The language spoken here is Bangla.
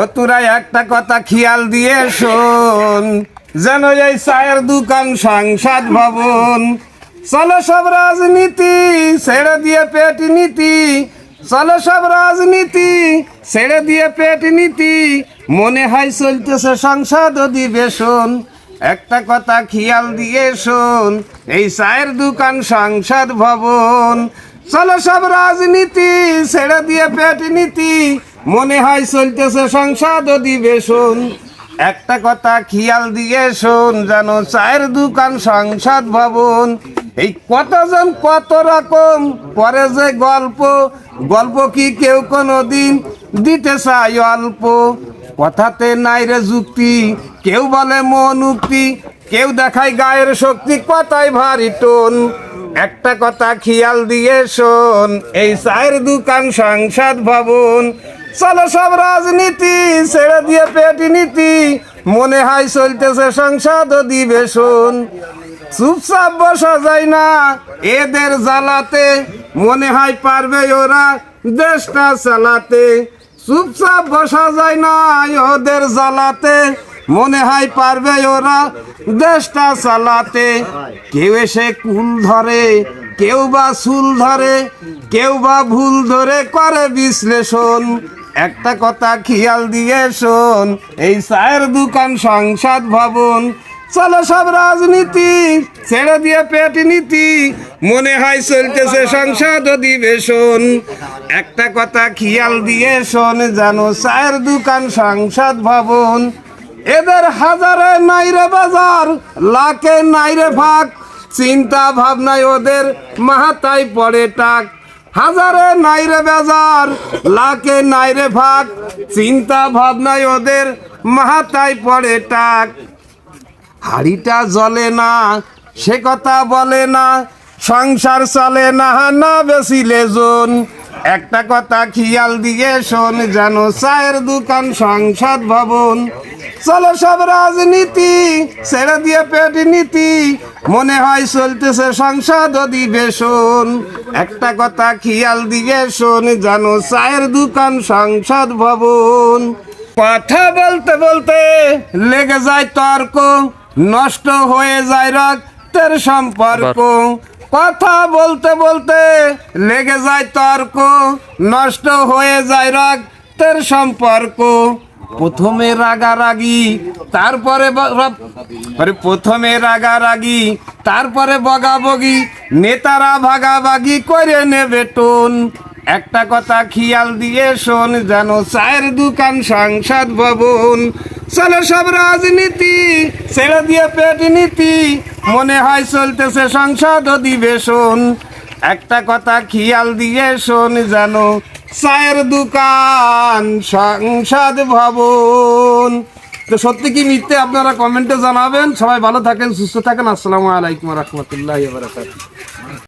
ও তোরা একটা কথা খেয়াল দিয়ে শোন, যেন এই চায়ের দোকান সংসদ ভবন। চলো সব রাজনীতি ছেড়ে দিয়ে পেট নীতি, চলো সব রাজনীতি ছেড়ে দিয়ে পেট নীতি, মনে হয় চলতেছে সংসদ অধিবেশন। একটা কথা খেয়াল দিয়ে শোন, এই চায়ের দোকান সংসদ ভবন। চলো সব রাজনীতি ছেড়ে দিয়ে পেট নীতি মনে হয় চলতেছে সংসদ অধিবেশন। একটা কথা খেয়াল দিয়ে শোন জানো চায়ের দোকান সংসদ ভবন। এই কতজন কত রকম করে যে গল্প গল্প কি কেউ কোনো দিন দিতে চায় অল্প। কথাতে নাই রে যুক্তি, কেউ বলে মন উক্তি, কেউ দেখায় গায়ের শক্তি কথায় ভারী টোন। একটা কথা খেয়াল দিয়ে শোন, এই চায়ের দোকান সংসদ ভবন চলো সব রাজনীতি, ছেড়ে দিয়ে পেট নীতি। মনে হয় চলতেছে সংসদ অধিবেশন। চুপচাপ বসা যায় না এদের জ্বালাতে। মনে হয় পারবে ওরা দেশটা চালাতে। চুপচাপ বসা যায় না ওদের জ্বালাতে। মনে হয় পারবে ওরা দেশটা চালাতে। কেউ এসে কুল ধরে, কেউ বা চুল ধরে, কেউ বা ভুল ধরে করে বিশ্লেষণ। একটা কথা খেয়াল দিয়ে শোন, এই চায়ের দোকান সংসদ ভবন। চলো সব রাজনীতি, ছেড়ে দিয়ে পেট নীতি, মনে হয় চলতেছে সংসদ অধিবেশন। একটা কথা খেয়াল দিয়ে শোন জানো চায়ের দোকান সংসদ ভবন। এদের হাজারে নাইরে বাজার, লাখে নাইরে ভাগ। চিন্তা ভাবনায় ওদের মাহাতায় পড়ে টাক। হাজারে নাইরে বাজার, লাখে নাইরে ভাগ, চিন্তা ভাবনায় ওদের মাহাতায় পড়ে টাক। হাড়িটা জ্বলে না, সে কথা বলে না, সংসার চলে না না বেশি লেজন। একটা কথা খেয়াল দিয়ে শোন যেন, চায়ের দোকান, সংসদ ভবন। চলো সব রাজনীতি, ছেড়ে দিয়ে পেট নীতি। মনে হয় চলতেছে সংসদ অধিবেশন। একটা কথা খেয়াল দিয়ে শোন, জানো চায়ের দোকান সংসদ ভবন। কথা বলতে বলতে লেগে যায় তর্ক, নষ্ট হয়ে যায় রক্তের সম্পর্ক। কথা বলতে বলতে লেগে যায় তর্ক, নষ্ট হয়ে যায় রক্তের সম্পর্ক। প্রথমে রাগারাগি, তারপরে প্রথমে রাগারাগি, তারপরে বগাবগি, নেতারা ভাগাভাগি করে নেবে টোন। একটা কথা খেয়াল দিয়ে শোন যেন, চায়ের দোকান সংসদ ভবন। চলো সব রাজনীতি, ছেড়ে দিয়ে পেট নীতি, মনে হয় চলতেছে সংসদ অধিবেশন। একটা কথা খেয়াল দিয়ে শোন যেন চায়ের দোকান, সংসদ ভবন। তো সত্যি কি মিথ্যে আপনারা কমেন্টে জানাবেন? সবাই ভালো থাকেন, সুস্থ থাকেন। আসসালামু আলাইকুম রহমতুল্লাহ বারাকাতুহু।